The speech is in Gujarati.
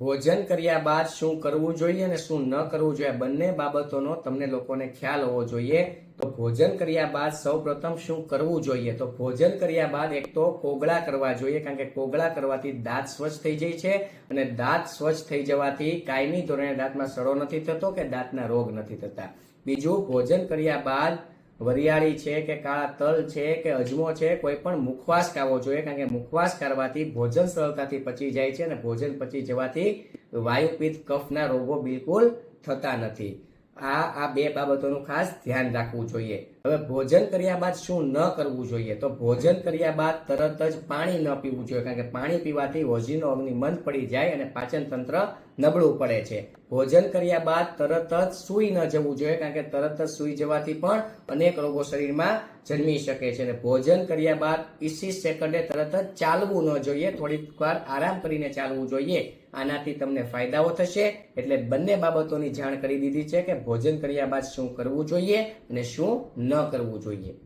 ભોજન કર્યા બાદ શું કરવું જોઈએ અને શું ન કરવું જોઈએ? બંને બાબતોનો તમને લોકોને ખ્યાલ હોવો જોઈએ. તો ભોજન કર્યા બાદ સૌપ્રથમ શું કરવું જોઈએ? તો ભોજન કર્યા બાદ એક તો કોગળા કરવા જોઈએ, કારણ કે કોગળા કરવાથી દાંત સ્વચ્છ થઈ જાય છે અને દાંત સ્વચ્છ થઈ જવાથી કાયમી ધોરણે દાંતમાં સડો નથી થતો કે દાંતના રોગ નથી થતા. બીજું, ભોજન કર્યા બાદ વરિયાળી છે કે કાળા તલ છે કે અજમો છે, કોઈ પણ મુખવાસ ખાવો જોઈએ, કારણ કે મુખવાસ કરવાથી ભોજન સરળતાથી પચી જાય છે અને ભોજન પચી જવાથી વાયુપિત્ત કફના રોગો બિલકુલ થતા નથી. આ આ બે બાબતોનું ખાસ ધ્યાન રાખવું જોઈએ. હવે ભોજન કર્યા બાદ શું ન કરવું જોઈએ? તો ભોજન કર્યા બાદ તરત જ પાણી ન પીવું જોઈએ, કારણ કે પાણી પીવાથી હોજીનો અગ્નિ મંદ પડી જાય અને પાચન તંત્ર નબળું પડે છે. ભોજન કર્યા બાદ તરત જ સૂઈ ન જવું જોઈએ, કારણ કે તરત જ સૂઈ જવાથી પણ અનેક રોગો શરીરમાં જન્મી શકે છે. અને ભોજન કર્યા બાદ ઈસી સેકન્ડે તરત જ ચાલવું ન જોઈએ, થોડીક વાર આરામ કરીને ચાલવું જોઈએ. આનાથી તમને ફાયદાઓ થશે. એટલે બંને બાબતોની જાણ કરી દીધી છે કે ભોજન કર્યા બાદ શું કરવું જોઈએ અને શું ન કરવું જોઈએ?